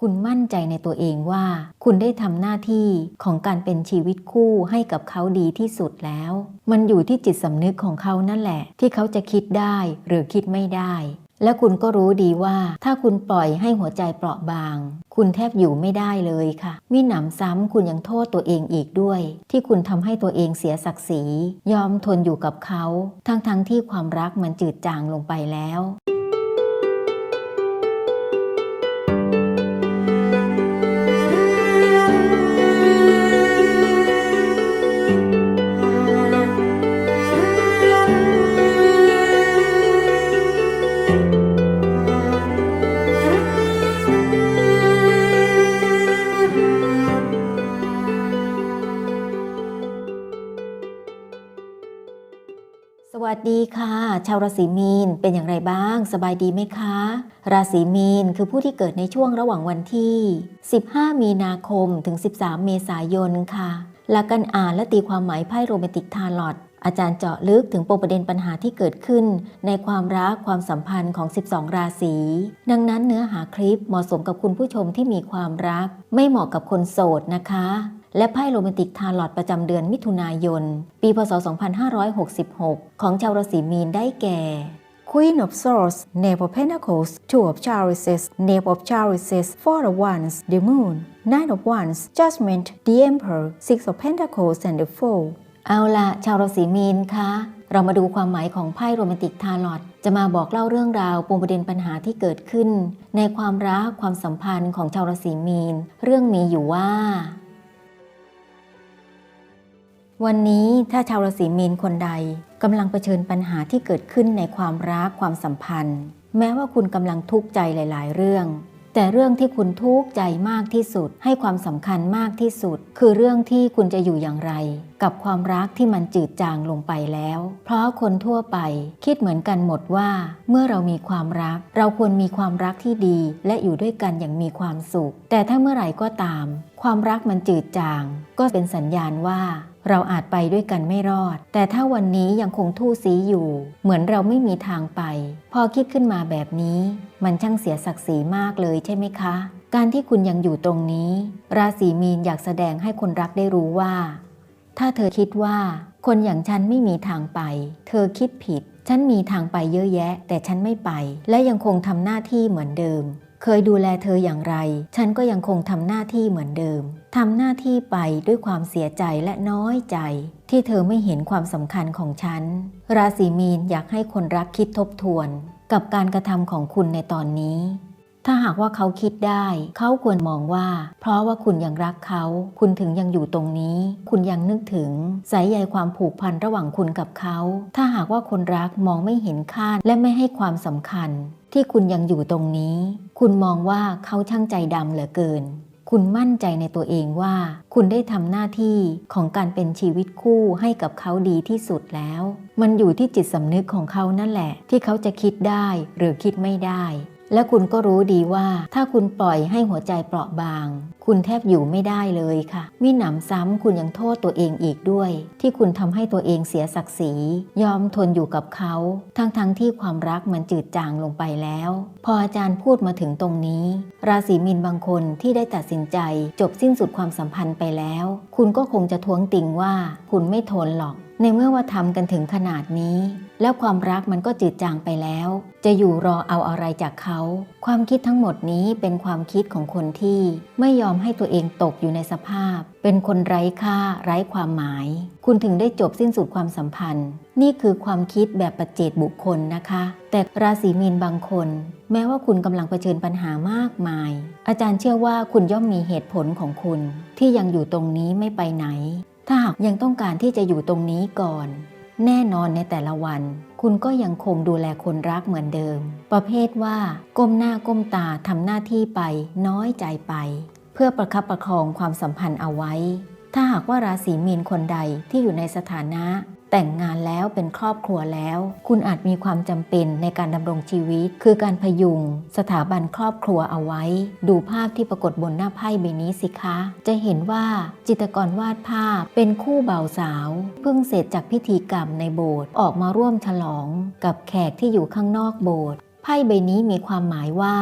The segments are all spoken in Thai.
คุณมั่นใจในตัวเองว่า คุณได้ทำหน้าที่ของการเป็นชีวิตคู่ให้กับเขาดีที่สุดแล้ว มันอยู่ที่จิตสำนึกของเขานั่นแหละ ที่เขาจะคิดได้หรือคิดไม่ได้ และคุณก็รู้ดีว่า ถ้าคุณปล่อยให้หัวใจเปราะบาง คุณแทบอยู่ไม่ได้เลยค่ะมิหนำซ้ำคุณยังโทษตัวเองอีกด้วย ที่คุณทำให้ตัวเองเสียศักดิ์ศรี ยอมทนอยู่กับเขา ทั้งๆทที่ความรักมันจืดจางลงไปแล้ว วัสดีค่ะ ชาวราศีมีนเป็นอย่างไรบ้าง สบายดีไหมคะ ราศีมีนคือผู้ที่เกิดในช่วงระหว่างวันที่ 15 มีนาคมถึง 13 เมษายนค่ะหลักการอ่านและตีความหมายไพ่โรแมนติกทาร์ลอตอาจารย์เจาะลึกถึงปมประเด็นปัญหาที่เกิดขึ้น ในความรักความสัมพันธ์ของ 12 ราศี ดังนั้นเนื้อหาคลิปเหมาะสมกับคุณผู้ชมที่มีความรัก ไม่เหมาะกับคนโสดนะคะ และไพ่โรแมนติกทาลอตประจำเดือนมิถุนายน ปีพศ 2566 ของชาวราศีมีนได้แก่ Queen of Swords Knave of Pentacles Two of Chalices Knave of Chalices Four of Wands The Moon Nine of Wands Judgment The Emperor Six of Pentacles and the Fool เอาละชาวราศีมีนคะ เรามาดูความหมายของไพ่โรแมนติกทาลอตจะมาบอกเล่าเรื่องราวปมประเด็นปัญหาที่เกิดขึ้น ในความรักความสัมพันธ์ของชาวราศีมีน เรื่องมีอยู่ว่า วันนี้ถ้าชาวราศีมีนคนใดกำลังเผชิญปัญหาที่เกิดขึ้นในความรักความสัมพันธ์ แม้ว่าคุณกำลังทุกข์ใจหลาย ๆ เรื่อง แต่เรื่องที่คุณทุกข์ใจมากที่สุด ให้ความสำคัญมากที่สุด คือเรื่องที่คุณจะอยู่อย่างไร กับความรักที่มันจืดจางลงไปแล้ว เพราะคนทั่วไปคิดเหมือนกันหมดว่า เมื่อเรามีความรัก เราควรมีความรักที่ดี และอยู่ด้วยกันอย่างมีความสุข แต่ถ้าเมื่อไหร่ก็ตาม ความรักมันจืดจาง ก็เป็นสัญญาณว่า เราอาจไปด้วยกันไม่รอด แต่ถ้าวันนี้ยังคงทู่ซีอยู่ เหมือนเราไม่มีทางไป พอคิดขึ้นมาแบบนี้ มันช่างเสียศักดิ์ศรีมากเลยใช่ไหมคะ การที่คุณยังอยู่ตรงนี้ ราศีมีนอยากแสดงให้คนรักได้รู้ว่า ถ้าเธอคิดว่า คนอย่างฉันไม่มีทางไป เธอคิดผิด ฉันมีทางไปเยอะแยะ แต่ฉันไม่ไป และยังคงทำหน้าที่เหมือนเดิม เคยดูแลเธออย่างไร ฉันก็ยังคงทำหน้าที่เหมือนเดิมทำหน้าที่ไปด้วยความเสียใจและน้อยใจ ที่เธอไม่เห็นความสำคัญของฉัน ราศีมีนอยากให้คนรักคิดทบทวน กับการกระทำของคุณในตอนนี้ ถ้าหากว่าเขาคิดได้ เขาควรมองว่า เพราะว่าคุณยังรักเขา คุณถึงยังอยู่ตรงนี้ คุณยังนึกถึงสายใยความผูกพันระหว่างคุณกับเขา ถ้าหากว่าคนรักมองไม่เห็นค่าและไม่ให้ความสำคัญ ที่คุณยังอยู่ตรงนี้ คุณมองว่าเขาช่างใจดำเหลือเกินคุณมั่นใจในตัวเองว่า คุณได้ทำหน้าที่ของการเป็นชีวิตคู่ให้กับเขาดีที่สุดแล้ว มันอยู่ที่จิตสำนึกของเขานั่นแหละ ที่เขาจะคิดได้หรือคิดไม่ได้ และคุณก็รู้ดีว่า ถ้าคุณปล่อยให้หัวใจเปราะบาง คุณแทบอยู่ไม่ได้เลยค่ะมิหนำซ้ำคุณยังโทษตัวเองอีกด้วย ที่คุณทำให้ตัวเองเสียศักดิ์ศรียอมทนอยู่กับเขา ทั้งๆทที่ความรักมันจืดจางลงไปแล้ว พออาจารย์พูดมาถึงตรงนี้ ราศีมีนบางคนที่ได้ตัดสินใจ จบสิ้นสุดความสัมพันธ์ไปแล้ว คุณก็คงจะท้วงติงว่า คุณไม่ทนหรอก ในเมื่อว่าทำกันถึงขนาดนี้ แล้วความรักมันก็จืดจางไปแล้ว จะอยู่รอเอาอะไรจากเขา ความคิดทั้งหมดนี้เป็นความคิดของคนที่ไม่ยอมให้ตัวเองตกอยู่ในสภาพ เป็นคนไร้ค่าไร้ความหมาย คุณถึงได้จบสิ้นสุดความสัมพันธ์ นี่คือความคิดแบบปัจเจกบุคคลนะคะ แต่ราศีมีนบางคน แม้ว่าคุณกำลังเผชิญปัญหามากมาย อาจารย์เชื่อว่าคุณย่อมมีเหตุผลของคุณ ที่ยังอยู่ตรงนี้ไม่ไปไหน ถ้าหากยังต้องการที่จะอยู่ตรงนี้ก่อน แน่นอนในแต่ละวัน คุณก็ยังคงดูแลคนรักเหมือนเดิม ประเภทว่า ก้มหน้าก้มตาทำหน้าที่ไป น้อยใจไป เพื่อประคับประคองความสัมพันธ์เอาไว้ ถ้าหากว่าราศีมีนคนใดที่อยู่ในสถานะ แต่งงานแล้วเป็นครอบครัวแล้ว คุณอาจมีความจำเป็นในการดำรงชีวิต คือการพยุง สถาบันครอบครัวเอาไว้ ดูภาพที่ปรากฏบนหน้าไพ่ใบนี้สิคะ จะเห็นว่าจิตรกรวาดภาพเป็นคู่บ่าวสาว เพิ่งเสร็จจากพิธีกรรมในโบสถ์ออกมาร่วมฉลอง กับแขกที่อยู่ข้างนอกโบสถ์ไพ่ใบนี้มีความหมายว่า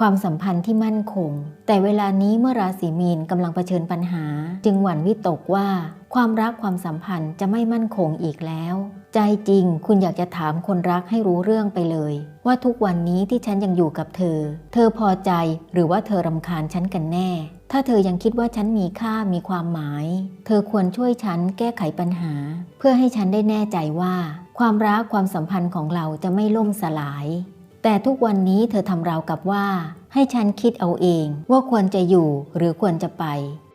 ความสัมพันธ์ที่มั่นคง แต่เวลานี้เมื่อราศีมีนกำลังเผชิญปัญหา จึงหวั่นวิตกว่า ความรักความสัมพันธ์จะไม่มั่นคงอีกแล้ว ใจจริงคุณอยากจะถามคนรักให้รู้เรื่องไปเลย ว่าทุกวันนี้ที่ฉันยังอยู่กับเธอ เธอพอใจหรือว่าเธอรำคาญฉันกันแน่ ถ้าเธอยังคิดว่าฉันมีค่ามีความหมาย เธอควรช่วยฉันแก้ไขปัญหา เพื่อให้ฉันได้แน่ใจว่า ความรักความสัมพันธ์ของเราจะไม่ล่มสลาย แต่ทุกวันนี้เธอทำราวกับว่า ให้ฉันคิดเอาเองว่าควรจะอยู่หรือควรจะไป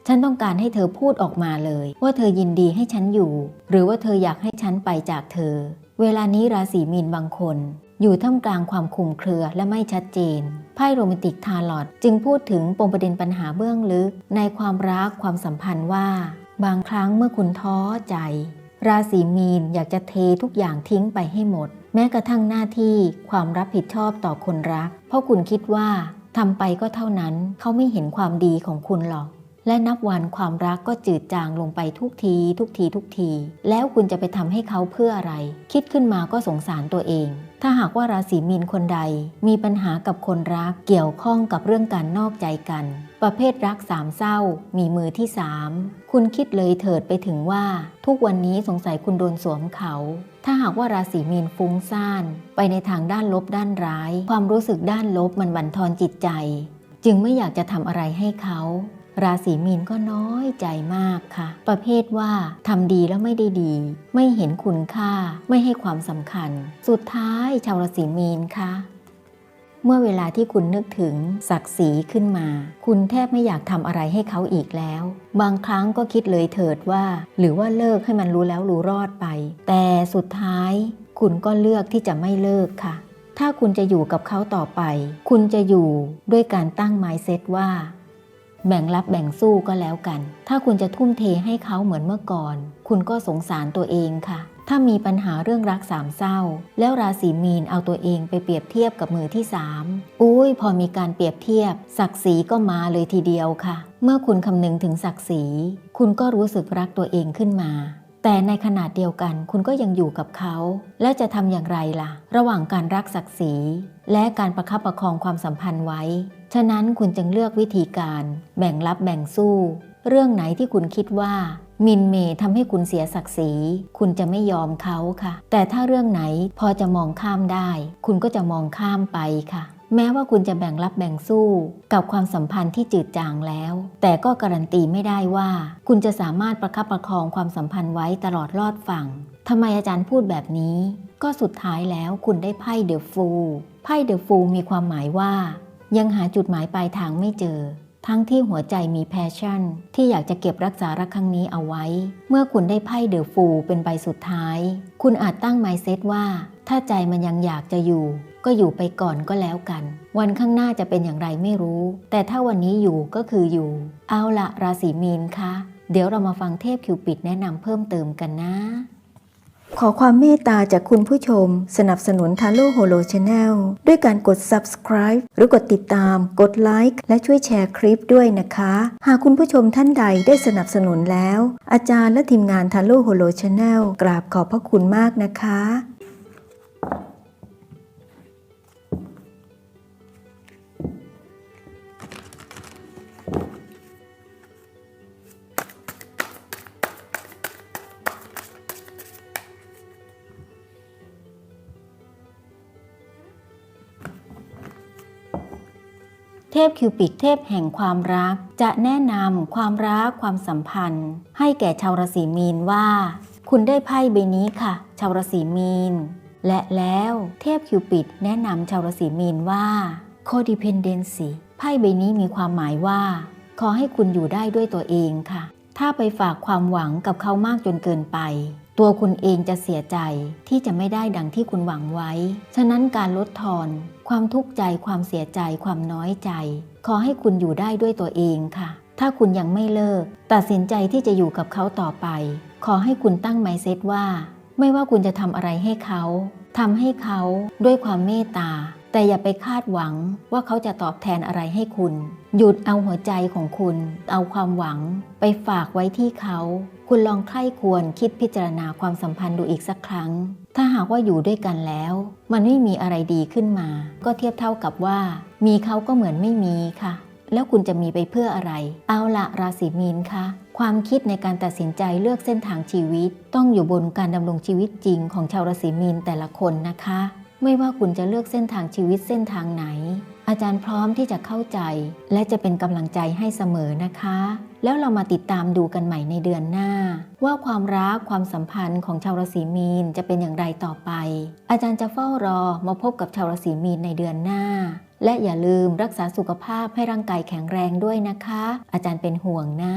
ฉันต้องการให้เธอพูดออกมาเลย ว่าเธอยินดีให้ฉันอยู่ หรือว่าเธออยากให้ฉันไปจากเธอ เวลานี้ราศีมีนบางคน อยู่ท่ามกลางความคลุมเครือและไม่ชัดเจนไพ่โรแมนติกทาร์ลอตจึงพูดถึงปมประเด็นปัญหาเบื้องลึก ในความรักความสัมพันธ์ว่า บางครั้งเมื่อคุณท้อใจ ราศีมีนอยากจะเททุกอย่างทิ้งไปให้หมด แม้กระทั่งหน้าที่ความรับผิดชอบต่อคนรัก เพราะคุณคิดว่าทำไปก็เท่านั้นเขาไม่เห็นความดีของคุณหรอก และนับวันความรักก็จืดจางลงไปทุกที ทุกทีทุกที แล้วคุณจะไปทำให้เขาเพื่ออะไร คิดขึ้นมาก็สงสารตัวเอง ถ้าหากว่าราศีมีนคนใด มีปัญหากับคนรักเกี่ยวข้องกับเรื่องการนอกใจกัน ประเภทรักสามเศร้า มีมือที่สามคุณคิดเลยเถิดไปถึงว่า ทุกวันนี้สงสัยคุณโดนสวมเขา ถ้าหากว่าราศีมีนฟุ้งซ่าน ไปในทางด้านลบด้านร้าย ความรู้สึกด้านลบมันบั่นทอนจิตใจ จึงไม่อยากจะทำอะไรให้เขา ราศีมีนก็น้อยใจมากค่ะ ประเภทว่าทำดีแล้วไม่ได้ดี ไม่เห็นคุณค่า ไม่ให้ความสำคัญ สุดท้ายชาวราศีมีนค่ะเมื่อเวลาที่คุณนึกถึงศักดิ์ศรีขึ้นมา คุณแทบไม่อยากทำอะไรให้เขาอีกแล้ว บางครั้งก็คิดเลยเถิดว่า หรือว่าเลิกให้มันรู้แล้วรู้รอดไป แต่สุดท้าย คุณก็เลือกที่จะไม่เลิกค่ะ ถ้าคุณจะอยู่กับเขาต่อไป คุณจะอยู่ด้วยการตั้งไมเซ็ตว่า แบ่งรับแบ่งสู้ก็แล้วกัน ถ้าคุณจะทุ่มเทให้เขาเหมือนเมื่อก่อน คุณก็สงสารตัวเองค่ะ ถ้ามีปัญหาเรื่องรักสามเศร้า แล้วราศีมีนเอาตัวเองไปเปรียบเทียบกับมือที่สามอุ้ยพอมีการเปรียบเทียบ ศักดิ์ศรีก็มาเลยทีเดียวค่ะ เมื่อคุณคำนึงถึงศักดิ์ศรี คุณก็รู้สึกรักตัวเองขึ้นมา แต่ในขณะเดียวกันคุณก็ยังอยู่กับเขา และจะทำอย่างไรล่ะ ระหว่างการรักศักดิ์ศรี และการประคับประคองความสัมพันธ์ไว้ ฉะนั้นคุณจึงเลือกวิธีการ แบ่งรับแบ่งสู้ เรื่องไหนที่คุณคิดว่า มินเมย์ทำให้คุณเสียศักดิ์ศรี คุณจะไม่ยอมเขาค่ะ แต่ถ้าเรื่องไหนพอจะมองข้ามได้ คุณก็จะมองข้ามไปค่ะ แม้ว่าคุณจะแบ่งรับแบ่งสู้กับความสัมพันธ์ที่จืดจางแล้ว แต่ก็การันตีไม่ได้ว่า คุณจะสามารถประคับประคองความสัมพันธ์ไว้ตลอดรอดฝั่งทำไมอาจารย์พูดแบบนี้ ก็สุดท้ายแล้วคุณได้ไพ่เดอะฟูลไพ่เดอะฟูลมีความหมายว่า ยังหาจุดหมายปลายทางไม่เจอ ทั้งที่หัวใจมีแพชชั่น ที่อยากจะเก็บรักษารักครั้งนี้เอาไว้ เมื่อคุณได้ไพ่เดอะฟูลเป็นใบสุดท้าย คุณอาจตั้งไมเซ็ตว่า ถ้าใจมันยังอยากจะอยู่ ก็อยู่ไปก่อนก็แล้วกัน วันข้างหน้าจะเป็นอย่างไรไม่รู้ แต่ถ้าวันนี้อยู่ก็คืออยู่ เอาละราศีมีนคะ เดี๋ยวเรามาฟังเทพคิวปิดแนะนำเพิ่มเติมกันนะ ขอความเมตตาจากคุณผู้ชม สนับสนุนทาโร่โฮโลชาแนลด้วยการกด subscribe หรือกดติดตาม กดไลค์และช่วยแชร์คลิปด้วยนะคะ หากคุณผู้ชมท่านใดได้สนับสนุนแล้ว อาจารย์และทีมงานทาโร่โฮโลชาแนลกราบขอบพระคุณมากนะคะ พคิวปิดเทพแห่งความรัก จะแนะนำความรักความสัมพันธ์ ให้แก่ชาวราศีมีนว่า คุณได้ไพ่ใบนี้ค่ะ ชาวราศีมีน และแล้วเทพคิวปิดแนะนำชาวราศีมีนว่า codependency ไพ่ใบนี้มีความหมายว่า ขอให้คุณอยู่ได้ด้วยตัวเองค่ะ ถ้าไปฝากความหวังกับเขามากจนเกินไป ตัวคุณเองจะเสียใจที่จะไม่ได้ดังที่คุณหวังไว้ ฉะนั้นการลดทอน ความทุกข์ใจ ความเสียใจ ความน้อยใจ ขอให้คุณอยู่ได้ด้วยตัวเองค่ะ ถ้าคุณยังไม่เลิก ตัดสินใจที่จะอยู่กับเขาต่อไป ขอให้คุณตั้งไมเซ็ตว่า ไม่ว่าคุณจะทำอะไรให้เขาทำให้เขาด้วยความเมตตา แต่อย่าไปคาดหวังว่าเขาจะตอบแทนอะไรให้คุณ หยุดเอาหัวใจของคุณ เอาความหวัง ไปฝากไว้ที่เขา คุณลองใคร่ควรคิดพิจารณาความสัมพันธ์ดูอีกสักครั้ง ถ้าหากว่าอยู่ด้วยกันแล้ว มันไม่มีอะไรดีขึ้นมา ก็เทียบเท่ากับว่า มีเขาก็เหมือนไม่มีค่ะ แล้วคุณจะมีไปเพื่ออะไร เอาละราศีมีนคะความคิดในการตัดสินใจเลือกเส้นทางชีวิต ต้องอยู่บนการดำรงชีวิตจริงของชาวราศีมีนแต่ละคนนะคะ ไม่ว่าคุณจะเลือกเส้นทางชีวิตเส้นทางไหน อาจารย์พร้อมที่จะเข้าใจ และจะเป็นกำลังใจให้เสมอนะคะ แล้วเรามาติดตามดูกันใหม่ในเดือนหน้า ว่าความรักความสัมพันธ์ของชาวราศีมีนจะเป็นอย่างไรต่อไป อาจารย์จะเฝ้ารอมาพบกับชาวราศีมีนในเดือนหน้า และอย่าลืมรักษาสุขภาพให้ร่างกายแข็งแรงด้วยนะคะ อาจารย์เป็นห่วงนะ